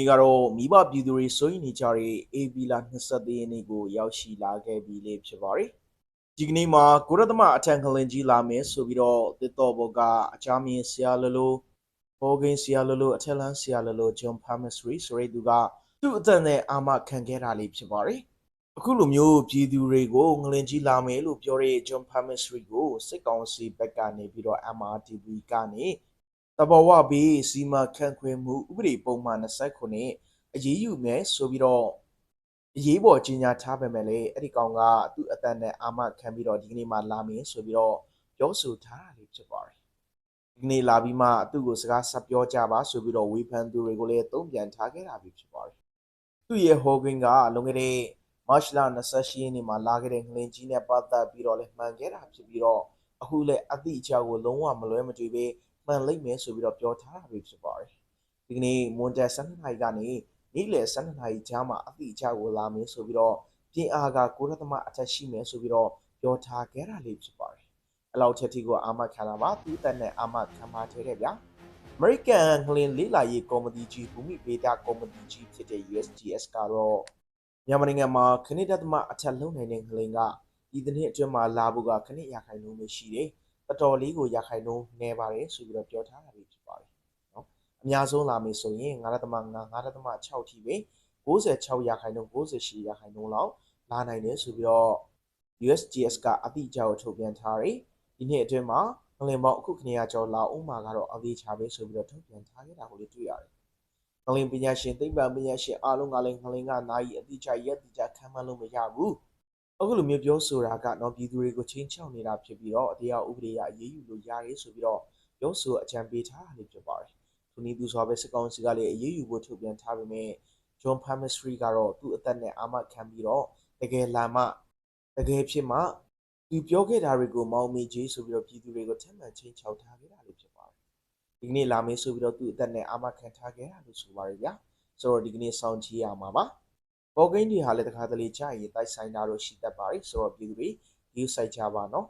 ဒီကတော့မိဘပြည်သူတွေစိုးရိမ်နေကြတဲ့ AB လာ24ရက်နေ့ကိုရောက်ရှိလာခဲ့ပြီလေဖြစ်ပါတယ်။ဒီကနေ့မှာကိုရသမအထံကလင်ကြီးလာမယ်ဆိုပြီးတော့တစ်တော်ဘောကအချားမြင်ဆရာလလိုဘောဂင်းဆရာလလိုအထက်လန်းဆရာလလိုဂျွန်ဖာမက်စရီဆိုတဲ့သူကသူ့အသက်နဲ့အာမခံခဲ့တာလေးဖြစ်ပါတယ်။အခုလိုမျိုးပြည်သူတွေကိုငလင်ကြီးလာမယ်လို့ပြောတဲ့ဂျွန်ဖာမက်စရီကိုစစ်ကောင်စီဘက်ကနေပြီးတော့ MRTV ကနေ တဘောဝဘေးစီမံခန့်ခွဲမှုဥပဒေပုံမှန်29အရေးယူမယ်ဆိုပြီးတော့အရေးပေါ်ကြီးညာထားပေမဲ့လေအဲ့ဒီကောင်ကသူ့အတန်နဲ့အာမခံပြီးတော့ဒီကနေ့မှလာမင်းဆိုပြီးတော့ပြောဆိုထားတာလေးဖြစ်ပါတယ်ဒီကနေ့လာပြီးမှသူ့ကိုစကားဆက်ပြောကြပါဆိုပြီးတော့ဝေဖန်သူတွေကိုလည်းတုံ့ပြန်ထားခဲ့တာပဲဖြစ်ပါတယ်သူ့ရဲ့ဟောကင်းကလွန်ခဲ့တဲ့မတ်လ28ရက်နေ့မှာလာခဲ့တဲ့ငလင်ကြီးနဲ့ပတ်သက်ပြီးတော့လည်းမှန်ခဲ့တာဖြစ်ပြီးတော့အခုလည်းအတိအကျကိုလုံးဝမလွဲမသွေပဲ မှန်လိမ့်မယ်ဆိုပြီးတော့ပြောထားတာပဲဖြစ်ပါတယ်ဒီကနေ့မွန်တက်12နာရီကနေနေ့လယ်12နာရီကြားမှာအတိအကျကိုလာမယ်ဆိုပြီးတော့ပြင်အားကကိုရသမအထက်ရှိမယ်ဆိုပြီးတော့ပြောထားခဲ့တာလေးဖြစ်ပါတယ်အလောက်ချက်တီကိုအာမခံလာပါသူ့တက်နဲ့အာမခံပါထဲတဲ့ဗျာ American ငလင်လေးလာရေးကော်မတီကြီးဘူမိဗေဒကော်မတီကြီးဖြစ်တဲ့ USGS ကတော့မြန်မာနိုင်ငံမှာခဏတသမအထက်လုံနိုင်တဲ့ငလင်ကဒီတစ်နှစ်အတွင်းမှာလာဖို့ကခဏရခိုင်နှုန်းပဲရှိတယ် တော်တော်လေးကိုရခိုင်နှုန်းနေပါတယ်ဆိုပြီးတော့ပြောထားတာလေးဖြစ်ပါတယ်နော်အများဆုံးလာမယ်ဆိုရင်9.5 9.6ထိပဲ96ရာခိုင်နှုန်း98ရာခိုင်နှုန်းလောက်လာနိုင်တယ်ဆိုပြီးတော့ USGS ကအတိအကျကိုထုတ်ပြန်ထားတယ်ဒီနှစ်အတွင်းမှာငလင်ပေါင်းအခုခဏရကျော်လာအောင်မှာကတော့အသေးချပဲဆိုပြီးတော့ထုတ်ပြန်ထားခဲ့တာကိုလည်းတွေ့ရတယ်ငလင်ပညာရှင်သိပ္ပံပညာရှင်အားလုံးကလည်းငလင်ကနိုင်အတိအကျရက်တိကျခံမှန်းလို့မရဘူး အခုလိုမျိုးပြောဆိုတာကတော့ပြည်သူတွေကိုချင်းချောက်နေတာဖြစ်ပြီးတော့အတရားဥပဒေအရအရေးယူလို့ရတယ်ဆိုပြီးတော့ပြောဆိုအကြံပေးထားတာလေးဖြစ်ပါတယ်။သူနည်းသူဆိုပဲစစ်ကောင်စီကလည်းအရေးယူဖို့ထုတ်ပြန်ထားပေမဲ့ John Pamistry ကတော့သူ့အသက်နဲ့အာမခံပြီးတော့တကယ်လာမှတကယ်ဖြစ်မှသူပြောခဲ့တာတွေကိုမောင်မေကြီးဆိုပြီးတော့ပြည်သူတွေကိုထပ်မံချင်းချောက်ထားခဲ့တာလေးဖြစ်ပါတယ်။ဒီကနေ့လာမေးဆိုပြီးတော့သူ့အသက်နဲ့အာမခံထားခဲ့တာလို့ဆိုပါရဗျာ။ဆိုတော့ဒီကနေ့စောင့်ကြည့်ရမှာပါ။ ပေါ်ကိန်းတွေဟာလည်းတခါတလေကြာရင်တိုက်ဆိုင်တာတော့ရှိတတ်ပါတယ်ဆိုတော့ပြည်သူတွေဒီဆိုင်ကြပါနော်